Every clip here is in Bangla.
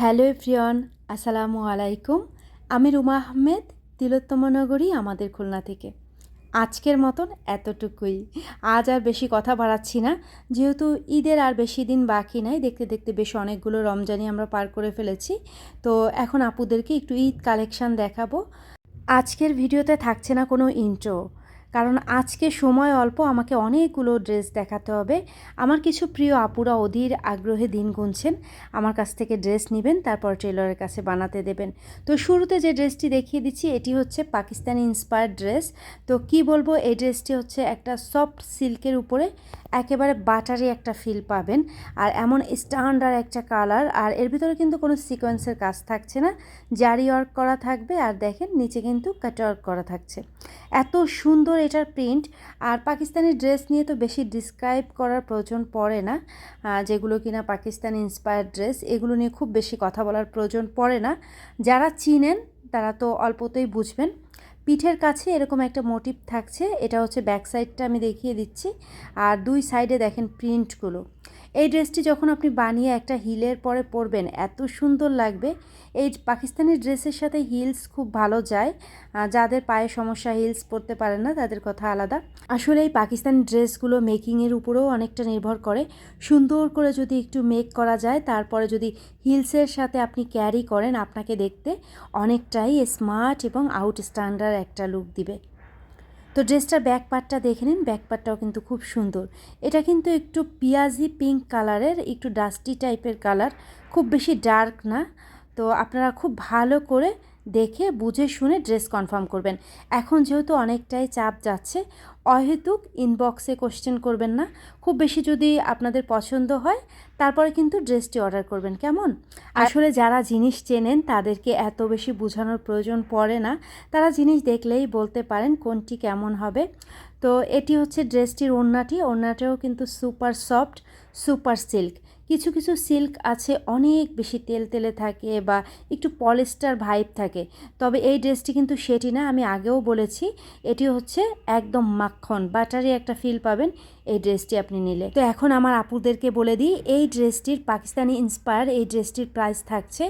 হ্যালো এভরিওয়ান, আসসালামু আলাইকুম। আমি রুমা আহমেদ তিলোত্তমনগরী আমাদের খুলনা থেকে। আজকের মতন এতটুকুই। আজ আর বেশি কথা বাড়াচ্ছি না, যেহেতু ঈদের আর বেশি দিন বাকি নাই, দেখতে দেখতে বেশ অনেকগুলো রমজানি আমরা পার করে ফেলেছি। তো এখন আপুদেরকে একটু ঈদ কালেকশান দেখাবো। আজকের ভিডিওতে থাকছে না কোনো ইন্ট্রো কারণ আজকে সময় অল্প, আমাকে অনেকগুলো ড্রেস দেখাতে হবে। আমার কিছু প্রিয় আপুরা অধীর আগ্রহে দিন গুনছেন। আমার কাছ থেকে ড্রেস নেবেন, তারপর টেলরের কাছে বানাতে দেবেন। তো শুরুতে যে ড্রেসটি দেখিয়ে দিচ্ছি, এটি হচ্ছে পাকিস্তানি ইন্সপায়ার্ড ড্রেস তো কি বলব, এই ড্রেসটি হচ্ছে একটা সফট সিল্কের উপরে একেবারে বাটারি একটা ফিল পাবেন। আর এমন স্ট্যান্ডার্ড একটা কালার আর এর ভিতরে কিন্তু কোনো সিকোয়েন্সের কাজ থাকছে না। জারি ওয়ার্ক করা থাকবে, আর দেখেন নিচে কিন্তু কাট ওয়ার্ক করা থাকছে। এত সুন্দর এটার প্রিন্ট। আর পাকিস্তানি ড্রেস নিয়ে তো বেশি ডিসক্রাইব করার প্রয়োজন পড়ে না। যেগুলো কিনা পাকিস্তানি ইন্সপায়ার্ড ড্রেস এগুলো নিয়ে খুব বেশি কথা বলার প্রয়োজন পড়ে না। যারা চিনেন, তারা তো অল্পতেই বুঝবেন। পিঠের কাছে এরকম একটা মোটিভ থাকছে, এটা হচ্ছে ব্যাক সাইডটা আমি দেখিয়ে দিচ্ছি। আর দুই সাইডে দেখেন প্রিন্টগুলো এই ড্রেসটি যখন আপনি বানিয়ে একটা হিলের পরে পরবেন, এত সুন্দর লাগবে। এই পাকিস্তানি ড্রেসের সাথে হিলস খুব ভালো যায়। যাদের পায়ে সমস্যা হিলস পরতে পারেন না, তাদের কথা আলাদা। আসলে এই পাকিস্তানি ড্রেসগুলো মেকিংয়ের উপরেও অনেকটা নির্ভর করে। সুন্দর করে যদি একটু মেক করা যায়, তারপরে যদি হিলসের সাথে আপনি ক্যারি করেন, আপনাকে দেখতে অনেকটাই স্মার্ট এবং আউটস্ট্যান্ডার্ড একটা লুক দিবে। তো ড্রেসটার ব্যাক পার্টটা দেখে নিন ব্যাক পার্টটাও কিন্তু খুব সুন্দর। এটা কিন্তু একটু পিয়াজি পিঙ্ক কালারের একটু ডাস্টি টাইপের কালার খুব বেশি ডার্ক না। তো আপনারা খুব ভালো করে দেখে বুঝে শুনে ড্রেস কনফার্ম করবেন। এখন যেহেতু অনেকটাই চাপ যাচ্ছে অহেতুক ইনবক্সে কোশ্চেন করবেন না। খুব বেশি যদি আপনাদের পছন্দ হয় তারপরে কিন্তু ড্রেসটি অর্ডার করবেন কেমন? আসলে যারা জিনিস চেনেন তাদেরকে এত বেশি বোঝানোর প্রয়োজন পড়ে না। তারা জিনিস দেখলেই বলতে পারেন কোনটি কেমন হবে। তো এটি হচ্ছে ড্রেসটির ওড়নাটি। ওড়নাটাও কিন্তু সুপার সফট সুপার সিল্ক কিছু কিছু সিল্ক আছে, অনেক বেশি তেল, তেলে থাকে বা একটু পলিস্টার ভাইব থাকে। তবে এই ড্রেসটি কিন্তু সেটি না, আমি আগেও বলেছি, এটি হচ্ছে একদম মাখন, বাটারি একটা ফিল পাবেন এই ড্রেসটি আপনি নিলে। তো এখন আমার আপুদেরকে বলে দিই, এই ড্রেসটির পাকিস্তানি ইন্সপায়ার এই ড্রেসটির প্রাইস থাকছে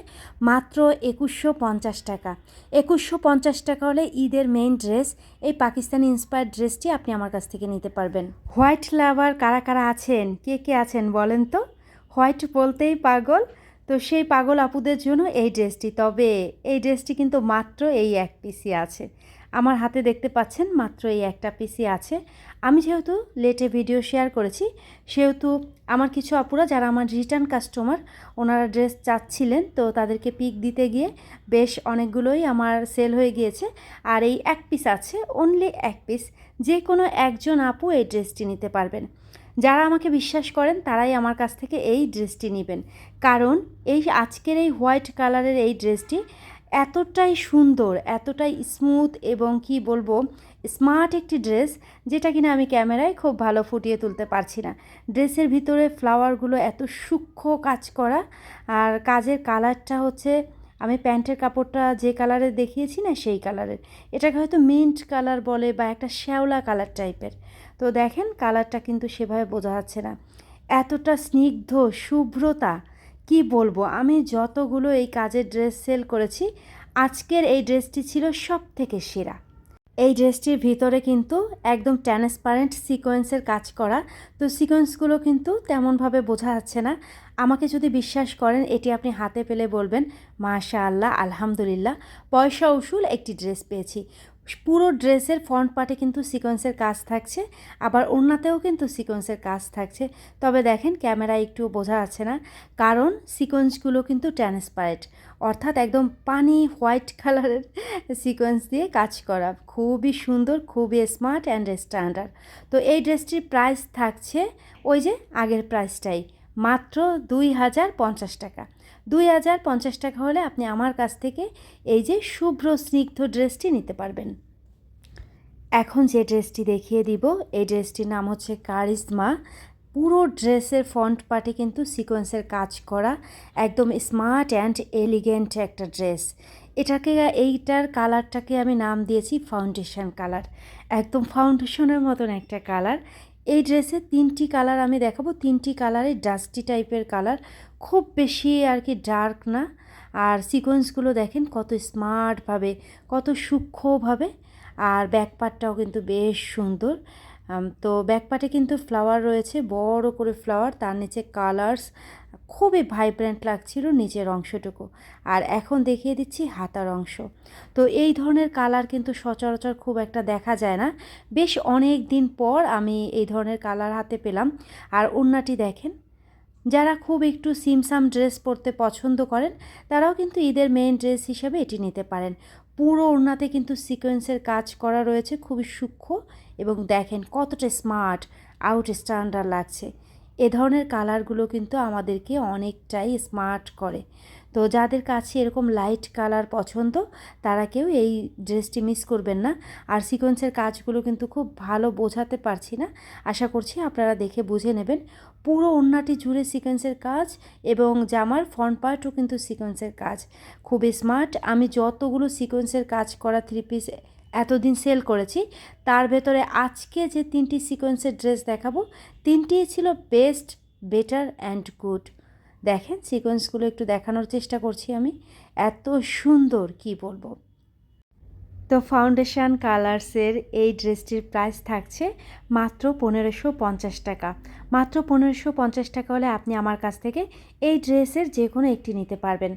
মাত্র একুশশো পঞ্চাশ টাকা। একুশশো পঞ্চাশ টাকা হলে ঈদের মেইন ড্রেস এই পাকিস্তানি ইন্সপায়ার ড্রেসটি আপনি আমার কাছ থেকে নিতে পারবেন। হোয়াইট লাভার কারা কারা আছেন? কে কে আছেন বলেন তো? হোয়াইট বলতেই পাগল। তো সেই পাগল আপুদের জন্য এই ড্রেসটি। তবে এই ড্রেসটি কিন্তু মাত্র এই এক পিসি আছে। আমার হাতে দেখতে পাচ্ছেন মাত্র এই একটা পিসি আছে। আমি যেহেতু লেটে ভিডিও শেয়ার করেছি, সেহেতু আমার কিছু আপুরা যারা আমার রিটার্ন কাস্টমার ওনারা ড্রেস চাচ্ছিলেন, তো তাদেরকে পিক দিতে গিয়ে বেশ অনেকগুলোই আমার সেল হয়ে গিয়েছে। আর এই এক পিস আছে অনলি এক পিস যে কোনো একজন আপু এই ড্রেসটি নিতে পারবেন। যারা আমাকে বিশ্বাস করেন, তারাই আমার কাছ থেকে এই ড্রেসটি নেবেন। কারণ এই আজকের এই হোয়াইট কালারের এই ড্রেসটি এতটাই সুন্দর, এতটাই স্মুথ এবং কি বলব, স্মার্ট একটি ড্রেস যেটা কিনা আমি ক্যামেরায় খুব ভালো ফুটিয়ে তুলতে পারছি না। ড্রেসের ভিতরে ফ্লাওয়ারগুলো এত সূক্ষ্ম কাজ করা, আর কাজের কালারটা হচ্ছে আমি প্যান্টের কাপড়টা যে কালারের দেখিয়েছি না, সেই কালারের। এটাকে হয়তো মিন্ট কালার বলে বা একটা শ্যাওলা কালার টাইপের। তো দেখেন কালারটা কিন্তু সেভাবে বোঝা যাচ্ছে না। এতটা স্নিগ্ধ, শুভ্রতা, কি বলব? আমি যতগুলো এই কাজের ড্রেস সেল করেছি, আজকের এই ড্রেসটি ছিল সব থেকে সেরা। এই ড্রেসটির ভিতরে কিন্তু একদম ট্রান্সপারেন্ট সিকোয়েন্সের কাজ করা। তো সিকোয়েন্সগুলো কিন্তু তেমনভাবে বোঝা যাচ্ছে না। আমাকে যদি বিশ্বাস করেন, এটি আপনি হাতে পেলে বলবেন মাশা আল্লাহ আলহামদুলিল্লাহ। পয়সা উসুল একটি ড্রেস পেয়েছি। পুরো ড্রেসের ফ্রন্ট পার্টে কিন্তু সিকোয়েন্সের কাজ থাকছে, আবার ওড়নাতেও কিন্তু সিকোয়েন্সের কাজ থাকছে। তবে দেখেন, ক্যামেরায় একটু বোঝা যাচ্ছে না, কারণ সিকোয়েন্সগুলো কিন্তু ট্রান্সপারেন্ট অর্থাৎ একদম পানি হোয়াইট কালারের সিকোয়েন্স দিয়ে কাজ করা। খুবই সুন্দর, খুবই স্মার্ট অ্যান্ড স্ট্যান্ডার্ড তো এই ড্রেসটির প্রাইস থাকছে, ওই যে আগের প্রাইসটাই মাত্র দুই হাজার পঞ্চাশ টাকা। দুই হাজার পঞ্চাশ টাকা হলে আপনি আমার কাছ থেকে এই যে শুভ্র স্নিগ্ধ ড্রেসটি নিতে পারবেন। এখন যে ড্রেসটি দেখিয়ে দিব, এই ড্রেসটির নাম হচ্ছে কারিজমা। পুরো ড্রেসের ফ্রন্ট পার্টে কিন্তু সিকোয়েন্সের কাজ করা, একদম স্মার্ট অ্যান্ড এলিগেন্ট একটা ড্রেস। এটাকে, এইটার কালারটাকে আমি নাম দিয়েছি ফাউন্ডেশন কালার। একদম ফাউন্ডেশনের মতন একটা কালার। এই ড্রেসে তিনটি কালার আমি দেখাবো। তিনটি কালারে ডাস্টি টাইপের কালার। খুব বেশি আর কি ডার্ক না। আর সিকোয়েন্সগুলো দেখেন কত স্মার্টভাবে কত সূক্ষ্মভাবে। আর ব্যাকপার্টটাও কিন্তু বেশ সুন্দর। তো ব্যাকপার্টে কিন্তু ফ্লাওয়ার রয়েছে, বড় করে ফ্লাওয়ার তার নিচে কালার্স খুবই ভাইব্রেন্ট লাগছিল নিচের অংশটুকু। আর এখন দেখিয়ে দিচ্ছি হাতার অংশ। তো এই ধরনের কালার কিন্তু সচরাচর খুব একটা দেখা যায় না। বেশ অনেক দিন পর আমি এই ধরনের কালার হাতে পেলাম। আর ওড়নাটি দেখেন, যারা খুব একটু সিমসাম ড্রেস পরতে পছন্দ করেন, তারাও কিন্তু ঈদের মেইন ড্রেস হিসেবে এটি নিতে পারেন। পুরো ওড়নাতে কিন্তু সিকোয়েন্সের কাজ করা রয়েছে খুবই সূক্ষ্ম এবং দেখেন কতটা স্মার্ট আউট স্ট্যান্ডার্ড লাগছে। এ ধরনের কালারগুলো কিন্তু আমাদেরকে অনেকটাই স্মার্ট করে। তো যাদের কাছে এরকম লাইট কালার পছন্দ, তারা কেউ এই ড্রেসটি মিস করবেন না। আর সিকোয়েন্সের কাজগুলো কিন্তু খুব ভালো বোঝাতে পারছি না। আশা করছি আপনারা দেখে বুঝে নেবেন। পুরো ওড়নাটি জুড়ে সিকোয়েন্সের কাজ এবং জামার ফ্রন্ট পার্টও কিন্তু সিকোয়েন্সের কাজ। খুবই স্মার্ট আমি যতগুলো সিকোয়েন্সের কাজ করা থ্রি পিস এতদিন সেল করেছি, তার ভেতরে আজকে যে তিনটি সিকোয়েন্সের ড্রেস দেখাবো, তিনটিই ছিল বেস্ট বেটার অ্যান্ড গুড দেখেন সিকোয়েন্সগুলো একটু দেখানোর চেষ্টা করছি আমি, এত সুন্দর, কি বলব? তো ফাউন্ডেশন কালার্সের এই ড্রেসটির প্রাইস থাকছে মাত্র পনেরোশো পঞ্চাশ টাকা। মাত্র পনেরোশো পঞ্চাশ টাকা হলে আপনি আমার কাছ থেকে এই ড্রেসের যে কোনো একটি নিতে পারবেন।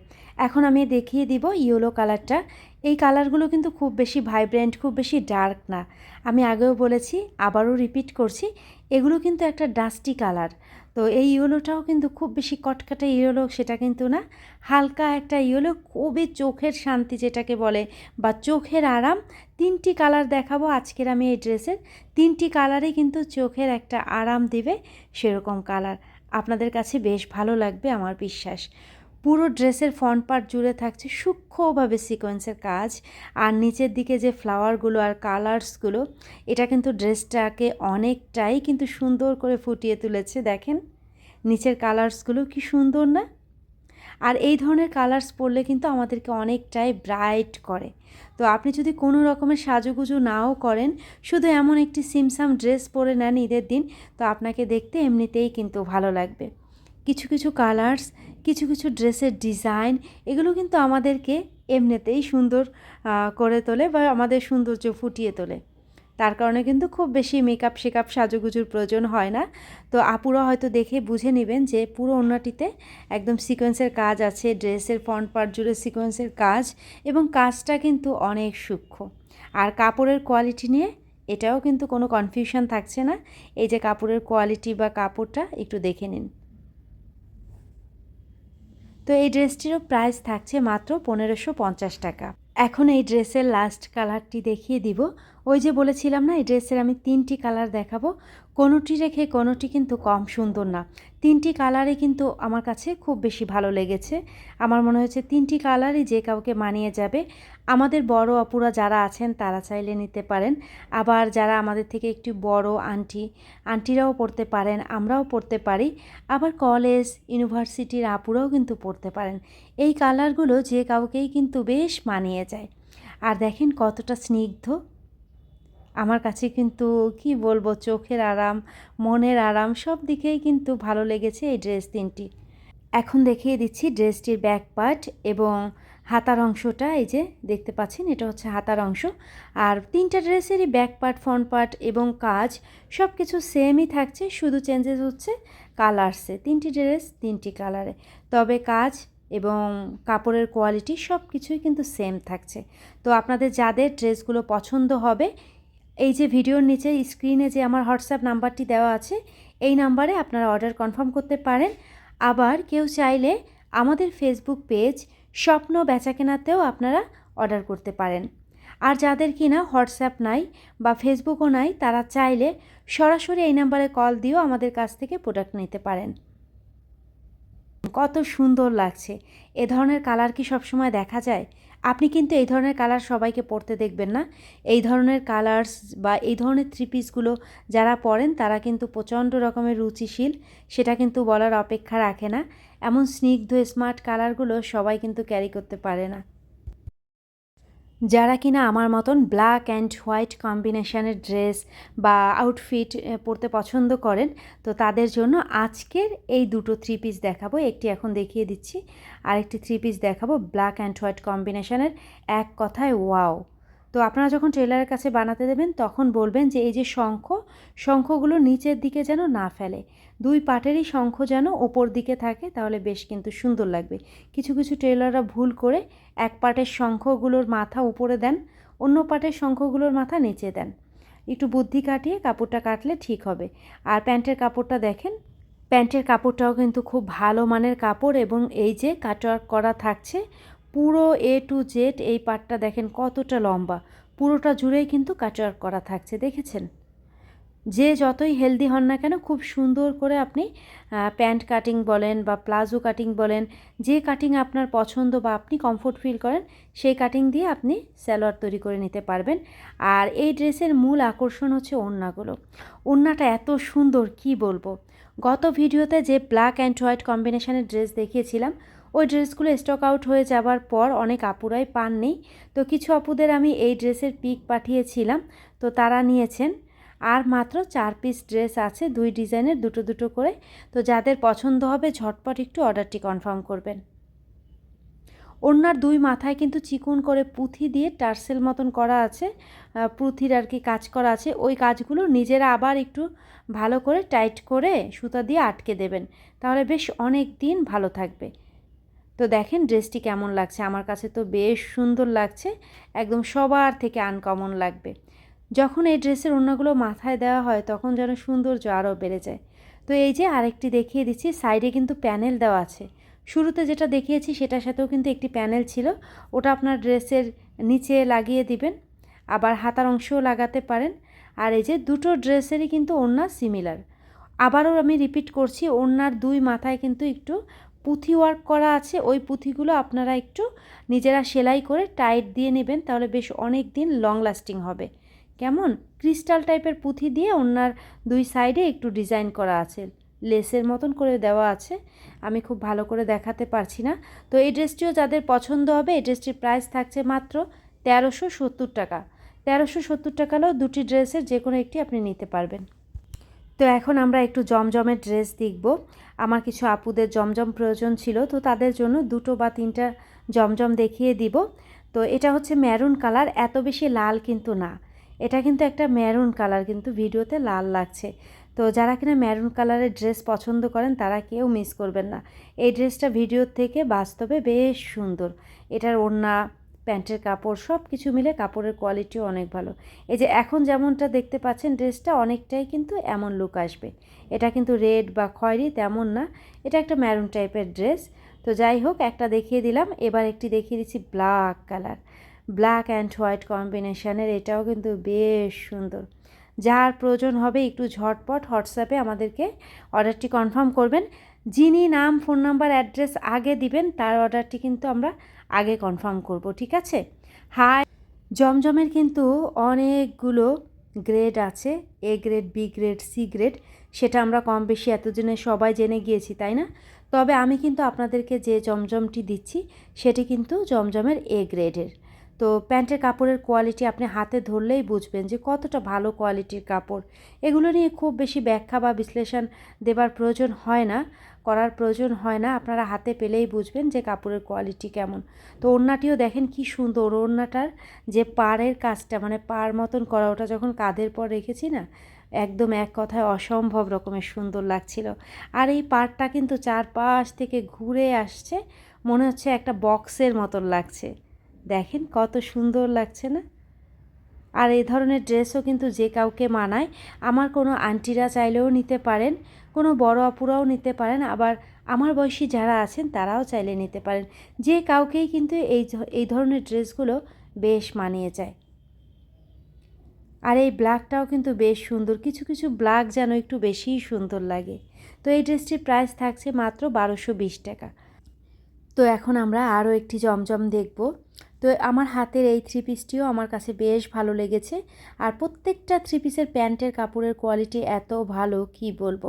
এখন আমি দেখিয়ে দিব ইয়েলো কালারটা। এই কালারগুলো কিন্তু খুব বেশি ভাইব্রেন্ট, খুব বেশি ডার্ক না। আমি আগেও বলেছি, আবারও রিপিট করছি, এগুলো কিন্তু একটা ডাস্টি কালার। তো এই ইয়েলোটাও কিন্তু খুব বেশি কটকাটা ইয়েলো সেটা কিন্তু না, হালকা একটা ইয়েলো, খুবই চোখের শান্তি যেটাকে বলে, বা চোখের আরাম। তিনটি কালার দেখাবো আজকের আমি এই ড্রেসের। তিনটি কালারই কিন্তু চোখের একটা আরাম দেবে সেরকম কালার। আপনাদের কাছে বেশ ভালো লাগবে আমার বিশ্বাস। পুরো ড্রেসের ফ্রন্ট পার্ট জুড়ে থাকছে সূক্ষ্মভাবে সিকোয়েন্সের কাজ। আর নিচের দিকে যে ফ্লাওয়ারগুলো আর কালার্সগুলো এটা কিন্তু ড্রেসটাকে অনেকটাই কিন্তু সুন্দর করে ফুটিয়ে তুলেছে, দেখেন। নিচের কালার্সগুলো কি সুন্দর না? আর এই ধরনের কালার্স পরলে কিন্তু আমাদেরকে অনেকটাই ব্রাইট করে। তো আপনি যদি কোনো রকমের সাজুগুজু নাও করেন, শুধু এমন একটি সিমসাম ড্রেস পরে নেন ঈদের দিন, তো আপনাকে দেখতে এমনিতেই কিন্তু ভালো লাগবে। কিছু কিছু কালার্স কিছু কিছু ড্রেসের ডিজাইন এগুলো কিন্তু আমাদেরকে এমনিতেই সুন্দর করে তোলে বা আমাদের সৌন্দর্য ফুটিয়ে তোলে। তার কারণে কিন্তু খুব বেশি মেকআপ শেকআপ সাজুগুজুর প্রয়োজন হয় না। তো আপুরা হয়তো দেখে বুঝে নেবেন যে পুরো অন্যটিতে একদম সিকোয়েন্সের কাজ আছে ড্রেসের ফ্রন্ট পার্ট জুড়ে সিকোয়েন্সের কাজ এবং কাজটা কিন্তু অনেক সূক্ষ্ম। আর কাপড়ের কোয়ালিটি নিয়ে এটাও কিন্তু কোনো কনফিউশন থাকছে না। এই যে কাপড়ের কোয়ালিটি বা কাপড়টা একটু দেখে নিন। তো এই ড্রেসটিরও প্রাইস থাকছে মাত্র পনেরোশো পঞ্চাশ টাকা। এখন এই ড্রেসের লাস্ট কালারটি দেখিয়ে দিব। ওই যে বলেছিলাম না, এই ড্রেসের আমি তিনটি কালার দেখাবো। কোনোটি রেখে কোনোটি কিন্তু কম সুন্দর না। তিনটি কালারই কিন্তু আমার কাছে খুব বেশি ভালো লেগেছে। আমার মনে হয়েছে তিনটি কালারই যে কাউকে মানিয়ে যাবে। আমাদের বড় অপুরা যারা আছেন, তারা চাইলে নিতে পারেন। আবার যারা আমাদের থেকে একটু বড় আন্টি, আন্টিরাও পড়তে পারেন, আমরাও পড়তে পারি। আবার কলেজ, ইউনিভার্সিটির আপুরাও কিন্তু পড়তে পারেন। এই কালারগুলো যে কাউকেই কিন্তু বেশ মানিয়ে যায়। আর দেখেন কতটা স্নিগ্ধ। আমার কাছে কিন্তু, কি বলব, চোখের আরাম, মনের আরাম, সব দিকেই কিন্তু ভালো লেগেছে এই ড্রেস তিনটি। এখন দেখিয়ে দিচ্ছি ড্রেসটির ব্যাক পার্ট এবং হাতার অংশটা, এই যে দেখতে পাচ্ছেন, এটা হচ্ছে হাতার অংশ। আর তিনটা ড্রেসেরই ব্যাক পার্ট ফ্রন্ট পার্ট এবং কাজ সব কিছু সেমই থাকছে, শুধু চেঞ্জেস হচ্ছে কালার্সে তিনটি ড্রেস, তিনটি কালারে তবে কাজ এবং কাপড়ের কোয়ালিটি সব কিছুই কিন্তু সেম থাকছে। তো আপনাদের যাদের ড্রেসগুলো পছন্দ হবে এই যে ভিডিওর নিচে স্ক্রিনে যে আমার হোয়াটসঅ্যাপ নাম্বারটি দেওয়া আছে, এই নাম্বারে আপনারা অর্ডার কনফার্ম করতে পারেন। আবার কেউ চাইলে আমাদের ফেসবুক পেজ স্বপ্ন বেচাকেনাতেও আপনারা অর্ডার করতে পারেন। আর যাদের কিনা হোয়াটসঅ্যাপ নাই বা ফেসবুকও নাই, তারা চাইলে সরাসরি এই নাম্বারে কল দিয়েও আমাদের কাছ থেকে প্রোডাক্ট নিতে পারেন। কত সুন্দর লাগছে। এ ধরনের কালার কি সবসময় দেখা যায়? আপনি কিন্তু এই ধরনের কালার সবাইকে পরতে দেখবেন না। এই ধরনের কালার্স বা এই ধরনের থ্রি পিসগুলো যারা পরেন, তারা কিন্তু প্রচণ্ড রকমের রুচিশীল। সেটা কিন্তু বলার অপেক্ষা রাখে না। এমন স্নিগ্ধ স্মার্ট কালারগুলো সবাই কিন্তু ক্যারি করতে পারে না। যারা কিনা আমার মতন ব্ল্যাক অ্যান্ড হোয়াইট কম্বিনেশানের ড্রেস বা আউটফিট পরতে পছন্দ করেন, তো তাদের জন্য আজকের এই দুটো থ্রি পিস দেখাবো। একটি এখন দেখিয়ে দিচ্ছি, আরেকটি থ্রি পিস দেখাবো ব্ল্যাক অ্যান্ড হোয়াইট কম্বিনেশানের এক কথায় ওয়াও তো আপনারা যখন ট্রেলারের কাছে বানাতে দেবেন, তখন বলবেন যে এই যে শঙ্খ, শঙ্খগুলো নিচের দিকে যেন না ফেলে। দুই পাটেরই শঙ্খ যেন ওপর দিকে থাকে, তাহলে বেশ কিন্তু সুন্দর লাগবে। কিছু কিছু ট্রেলাররা ভুল করে এক পাটের শঙ্খগুলোর মাথা উপরে দেন, অন্য পাটের শঙ্খগুলোর মাথা নিচে দেন। একটু বুদ্ধি কাটিয়ে কাপড়টা কাটলে ঠিক হবে। আর প্যান্টের কাপড়টা দেখেন, প্যান্টের কাপড়টাও কিন্তু খুব ভালো মানের কাপড় এবং এই যে কাটওয়ার্ক করা থাকছে পুরো এ টু জেড এই পাটটা দেখেন কতটা লম্বা। পুরোটা জুড়েই কিন্তু কাটওয়ার্ক করা থাকছে, দেখেছেন? যে যতই হেলদি হন না কেন, খুব সুন্দর করে আপনি প্যান্ট কাটিং বলেন বা প্লাজো কাটিং বলেন, যে কাটিং আপনার পছন্দ বা আপনি কমফোর্ট ফিল করেন, সেই কাটিং দিয়ে আপনি স্যালোয়ার তৈরি করে নিতে পারবেন। আর এই ড্রেসের মূল আকর্ষণ হচ্ছে ওড়নাগুলো। ওড়নাটা এত সুন্দর, কি বলব? গত ভিডিওতে যে ব্ল্যাক অ্যান্ড হোয়াইট কম্বিনেশনের ড্রেস দেখিয়েছিলাম ওই ড্রেসগুলো স্টক আউট হয়ে যাবার পর অনেক আপুরাই পাননি। তো কিছু আপুদের আমি এই ড্রেসের পিক পাঠিয়েছিলাম, তো তারা নিয়েছেন। আর মাত্র চার পিস ড্রেস আছে, দুই ডিজাইনের দুটো দুটো করে। তো যাদের পছন্দ হবে, ঝটপট একটু অর্ডারটি কনফার্ম করবেন। ওনার দুই মাথায় কিন্তু চিকুন করে পুঁথি দিয়ে টার্সেল মতন করা আছে পুঁথির আর কি কাজ করা আছে। ওই কাজগুলো নিজেরা আবার একটু ভালো করে টাইট করে সুতা দিয়ে আটকে দেবেন। তাহলে বেশ অনেক দিন ভালো থাকবে। তো দেখেন ড্রেসটি কেমন লাগছে। আমার কাছে তো বেশ সুন্দর লাগছে। একদম সবার থেকে আনকমন লাগবে। যখন এই ড্রেসের ওড়নাগুলো মাথায় দেওয়া হয়, তখন যেন সৌন্দর্য আরও বেড়ে যায়। তো এই যে আরেকটি দেখিয়ে দিচ্ছি সাইডে কিন্তু প্যানেল দেওয়া আছে। শুরুতে যেটা দেখিয়েছি, সেটার সাথেও কিন্তু একটি প্যানেল ছিল। ওটা আপনার ড্রেসের নিচে লাগিয়ে দিবেন, আবার হাতার অংশও লাগাতে পারেন। আর এই যে দুটো ড্রেসেরই কিন্তু ওড়না সিমিলার আবারও আমি রিপিট করছি, ওড়নার দুই মাথায় কিন্তু একটু পুঁথি ওয়ার্ক করা আছে, ওই পুঁথিগুলো আপনারা একটু নিজেরা সেলাই করে টাইট দিয়ে নেবেন, তাহলে বেশ অনেক দিন লং লাস্টিং হবে। কেমন? ক্রিস্টাল টাইপের পুঁথি দিয়ে ওনার দুই সাইডে একটু ডিজাইন করা আছে। লেসের মতন করে দেওয়া আছে। আমি খুব ভালো করে দেখাতে পারছি না। তো এই ড্রেসটিও যাদের পছন্দ হবে, এই ড্রেসটির প্রাইস থাকছে মাত্র তেরোশো সত্তর টাকা। তেরোশো সত্তর টাকা হলেও দুটি ড্রেসের যে কোনো একটি আপনি নিতে পারবেন। তো এখন আমরা একটু জমজমের ড্রেস দেখব। আমার কিছু আপুদের জমজম প্রয়োজন ছিল, তো তাদের জন্য দুটো বা তিনটা জমজম দেখিয়ে দিব। তো এটা হচ্ছে ম্যারুন কালার এত বেশি লাল কিন্তু না। এটা কিন্তু একটা ম্যারুন কালার কিন্তু ভিডিওতে লাল লাগছে। তো যারা কিনা ম্যারুন কালারের ড্রেস পছন্দ করেন, তারা কেউ মিস করবেন না। এই ড্রেসটা ভিডিওর থেকে বাস্তবে বেশ সুন্দর। এটার ওড়না প্যান্টের কাপড় সব কিছু মিলে কাপড়ের কোয়ালিটিও অনেক ভালো। এই যে এখন যেমনটা দেখতে পাচ্ছেন, ড্রেসটা অনেকটাই কিন্তু এমন লুক আসবে। এটা কিন্তু রেড বা খয়েরি তেমন না, এটা একটা ম্যারুন টাইপের ড্রেস তো যাই হোক, একটা দেখিয়ে দিলাম, এবার একটি দেখিয়ে দিচ্ছি black colour black and white কম্বিনেশানের এটাও কিন্তু বেশ সুন্দর। যার প্রয়োজন হবে একটু ঝটপট হোয়াটসঅ্যাপে আমাদেরকে অর্ডারটি কনফার্ম করবেন। যিনি নাম ফোন নাম্বার অ্যাড্রেস আগে দিবেন, তার অর্ডারটি কিন্তু আমরা আগে কনফার্ম করব, ঠিক আছে? হাই জমজমের কিন্তু অনেকগুলো গ্রেড আছে A grade B grade C grade সেটা আমরা কম বেশি এতদিনে সবাই জেনে গিয়েছি, তাই না? তবে আমি কিন্তু আপনাদেরকে যে জমজমটি দিচ্ছি, সেটি কিন্তু জমজমের এ গ্রেডের তো প্যান্টের কাপড়ের কোয়ালিটি আপনি হাতে ধরলেই বুঝবেন যে কতটা ভালো কোয়ালিটির কাপড়। এগুলো নিয়ে খুব বেশি ব্যাখ্যা বা বিশ্লেষণ দেবার প্রয়োজন হয় না, করার প্রয়োজন হয় না। আপনারা হাতে পেলেই বুঝবেন যে কাপড়ের কোয়ালিটি কেমন। তো ওড়নাটিও দেখেন কি সুন্দর, ওড়নাটার যে পাড়ের কাজটা মানে পাড় মতন করা, ওটা যখন কাঁধের পর রেখেছি না, একদম এক কথায় অসম্ভব রকমের সুন্দর লাগছিল। আর এই পাড়টা কিন্তু চারপাশ থেকে ঘুরে আসছে, মনে হচ্ছে একটা বক্সের মতন লাগছে। দেখেন কত সুন্দর লাগছে না? আর এই ধরনের ড্রেসও কিন্তু যে কাউকে মানায়, আমার কোনো আন্টিরা চাইলেও নিতে পারেন, কোনো বড় আপুরাও নিতে পারেন, আবার আমার বয়সী যারা আছেন তারাও চাইলে নিতে পারেন। যে কাউকেই কিন্তু এই এই ধরনের ড্রেসগুলো বেশ মানিয়ে যায়। আর এই ব্ল্যাকটাও কিন্তু বেশ সুন্দর, কিছু কিছু ব্ল্যাক যেন একটু বেশিই সুন্দর লাগে। তো এই ড্রেসটির প্রাইস থাকছে মাত্র বারোশো বিশ টাকা। তো এখন আমরা আরও একটি জমজম দেখব। তো আমার হাতের এই থ্রি পিসটিও আমার কাছে বেশ ভালো লেগেছে। আর প্রত্যেকটা থ্রি পিসের প্যান্টের কাপড়ের কোয়ালিটি এত ভালো, কি বলব?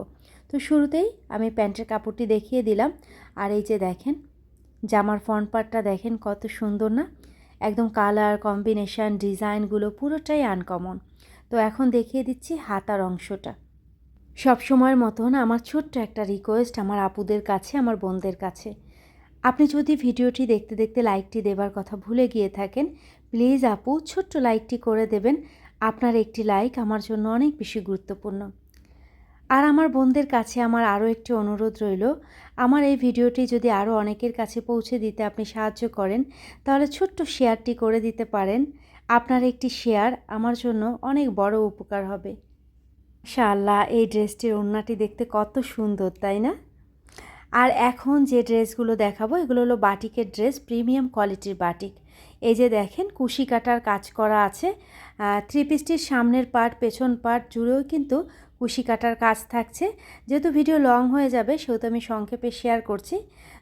তো শুরুতেই আমি প্যান্টের কাপড়টি দেখিয়ে দিলাম। আর এই যে দেখেন, জামার ফ্রন্ট পার্টটা দেখেন কত সুন্দর না? একদম কালার কম্বিনেশন ডিজাইনগুলো পুরোটাই আনকমন তো এখন দেখিয়ে দিচ্ছি হাতার অংশটা। সব সময়ের মতন আমার ছোট্ট একটা রিকোয়েস্ট আমার আপুদের কাছে, আমার বোনদের কাছে। আপনি যদি ভিডিওটি দেখতে দেখতে লাইকটি দেবার কথা ভুলে গিয়ে থাকেন, প্লিজ আপু ছোট্ট লাইকটি করে দেবেন। আপনার একটি লাইক আমার জন্য অনেক বেশি গুরুত্বপূর্ণ। আর আমার বোনদের কাছে আমার আরও একটি অনুরোধ রইল, আমার এই ভিডিওটি যদি আরও অনেকের কাছে পৌঁছে দিতে আপনি সাহায্য করেন, তাহলে ছোট্ট শেয়ারটি করে দিতে পারেন। আপনার একটি শেয়ার আমার জন্য অনেক বড় উপকার হবে। শাল্লাহ এই ড্রেসটির ওড়নাটি দেখতে কত সুন্দর, তাই না? আর এখন যে ড্রেসগুলো দেখাবো, এগুলো হলো বাটিকের ড্রেস, প্রিমিয়াম কোয়ালিটির বাটিক। এই যে দেখেন, কুশি কাটার কাজ করা আছে। থ্রি পিসটির সামনের পার্ট, পেছন পার্ট জুড়েও কিন্তু কুশি কাটার কাজ থাকছে। যেহেতু ভিডিও লং হয়ে যাবে, সেহেতু আমি সংক্ষেপে শেয়ার করছি।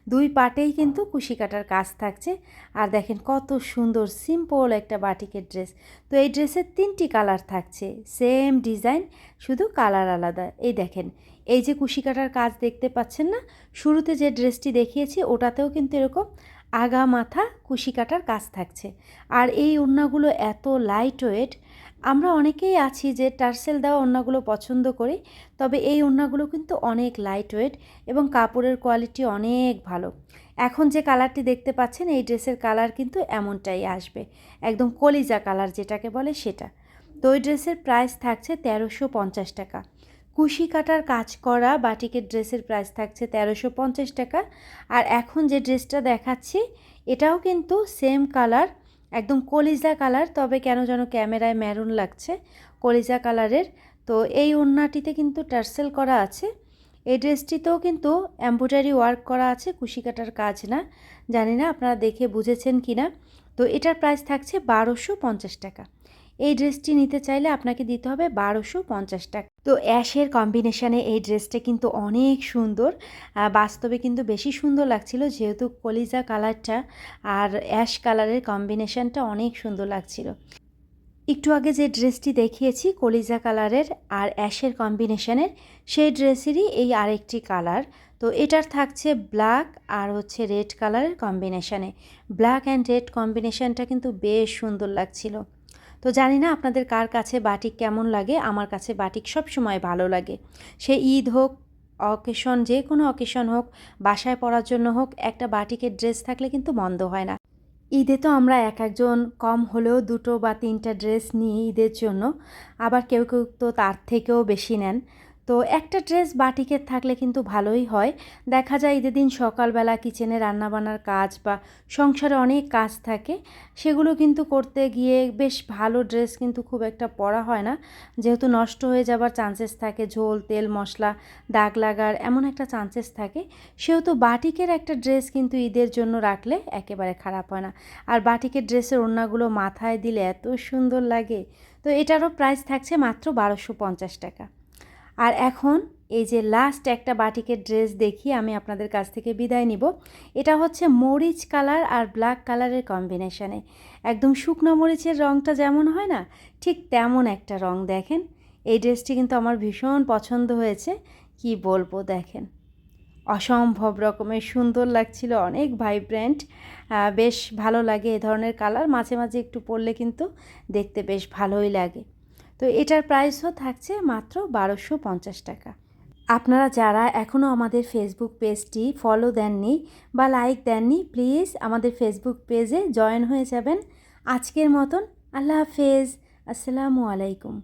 দুই পার্টেই কিন্তু কুশি কাটার কাজ থাকছে। আর দেখেন, কত সুন্দর সিম্পল একটা বাটিকের ড্রেস। তো এই ড্রেসের তিনটি কালার থাকছে। সেম ডিজাইন শুধু কালার আলাদা। এই দেখেন এই যে কুশি কাটার কাজ দেখতে পাচ্ছেন না, শুরুতে যে ড্রেসটি দেখিয়েছি ওটাতেও কিন্তু এরকম আগা মাথা কুশি কাটার কাজ থাকছে। আর এই ওড়নাগুলো এত লাইট ওয়েট আমরা অনেকেই আছি যে টার্সেল দেওয়া ওড়নাগুলো পছন্দ করি, তবে এই ওড়নাগুলো কিন্তু অনেক লাইট ওয়েট এবং কাপড়ের কোয়ালিটি অনেক ভালো। এখন যে কালারটি দেখতে পাচ্ছেন, এই ড্রেসের কালার কিন্তু এমনটাই আসবে, একদম কলিজা কালার যেটাকে বলে সেটা। তো ওই ড্রেসের প্রাইস থাকছে তেরোশো পঞ্চাশ টাকা। কুশি কাটার কাজ করা বাটিকের ড্রেসের প্রাইস থাকছে তেরোশো পঞ্চাশ টাকা। আর এখন যে ড্রেসটা দেখাচ্ছি, এটাও কিন্তু সেম কালার একদম কলিজা কালার তবে কেন যেন ক্যামেরায় ম্যারুন লাগছে কলিজা কালারের তো এই ওড়নাটিতে কিন্তু টার্সেল করা আছে। এই ড্রেসটিতেও কিন্তু এম্ব্রয়ডারি ওয়ার্ক করা আছে, কুশি কাটার কাজ না। জানি না আপনারা দেখে বুঝেছেন কি না তো এটার প্রাইস থাকছে বারোশো পঞ্চাশ টাকা। এই ড্রেসটি নিতে চাইলে আপনাকে দিতে হবে বারোশো পঞ্চাশ টাকা। তো অ্যাশের কম্বিনেশানে এই ড্রেসটা কিন্তু অনেক সুন্দর। বাস্তবে কিন্তু বেশি সুন্দর লাগছিল, যেহেতু কলিজা কালারটা আর অ্যাশ কালারের কম্বিনেশানটা অনেক সুন্দর লাগছিল। একটু আগে যে ড্রেসটি দেখিয়েছি, কলিজা কালারের আর অ্যাশের কম্বিনেশনের সেই ড্রেসেরই এই আরেকটি কালার তো এটার থাকছে ব্ল্যাক আর হচ্ছে রেড কালারের কম্বিনেশানে ব্ল্যাক অ্যান্ড রেড কম্বিনেশানটা কিন্তু বেশ সুন্দর লাগছিল। তো জানি না আপনাদের কার কাছে বাটিক কেমন লাগে, আমার কাছে বাটিক সব সময় ভালো লাগে। সে ঈদ হোক, অকেশন, যে কোনো অকেশন হোক, বাসায় পড়ার জন্য হোক, একটা বাটিকের ড্রেস থাকলে কিন্তু মন্দ হয় না। ঈদে তো আমরা এক একজন, কম হলেও দুটো বা তিনটা ড্রেস নিই ঈদের জন্য, আবার কেউ কেউ তো তার থেকেও বেশি নেন। তো একটা ড্রেস বাটিকের থাকলে কিন্তু ভালোই হয়। দেখা যায় ঈদের দিন সকালবেলা কিচেনে রান্নাবান্নার কাজ বা সংসারে অনেক কাজ থাকে। সেগুলো কিন্তু করতে গিয়ে বেশ ভালো ড্রেস কিন্তু খুব একটা পরা হয় না। যেহেতু নষ্ট হয়ে যাবার চান্সেস থাকে, ঝোল, তেল, মশলা, দাগ লাগার এমন একটা চান্সেস থাকে। সেহেতু বাটিকের একটা ড্রেস কিন্তু ঈদের জন্য রাখলে একেবারে খারাপ হয় না। আর বাটিকের ড্রেসের ওড়নাগুলো মাথায় দিলে এত সুন্দর লাগে। তো এটারও প্রাইস থাকছে মাত্র বারোশো পঞ্চাশ টাকা। আর এখন এই যে লাস্ট একটা বাটিকের ড্রেস দেখি, আমি আপনাদের কাছ থেকে বিদায় নিব। এটা হচ্ছে মরিচ কালার আর ব্ল্যাক কালারের কম্বিনেশানে একদম শুকনো মরিচের রঙটা যেমন হয় না, ঠিক তেমন একটা রং দেখেন। এই ড্রেসটি কিন্তু আমার ভীষণ পছন্দ হয়েছে। কি বলব দেখেন, অসম্ভব রকমের সুন্দর লাগছিল, অনেক ভাইব্রেন্ট বেশ ভালো লাগে এ ধরনের কালার। মাঝে মাঝে একটু পরলে কিন্তু দেখতে বেশ ভালোই লাগে। তো এটার প্রাইসও থাকছে মাত্র বারোশো পঞ্চাশ টাকা। আপনারা যারা এখনও আমাদের ফেসবুক পেজটি ফলো দেননি বা লাইক দেননি প্লিজ আমাদের ফেসবুক পেজে জয়েন হয়ে যাবেন। আজকের মতন আল্লাহ হাফেজ। আসসালামু আলাইকুম।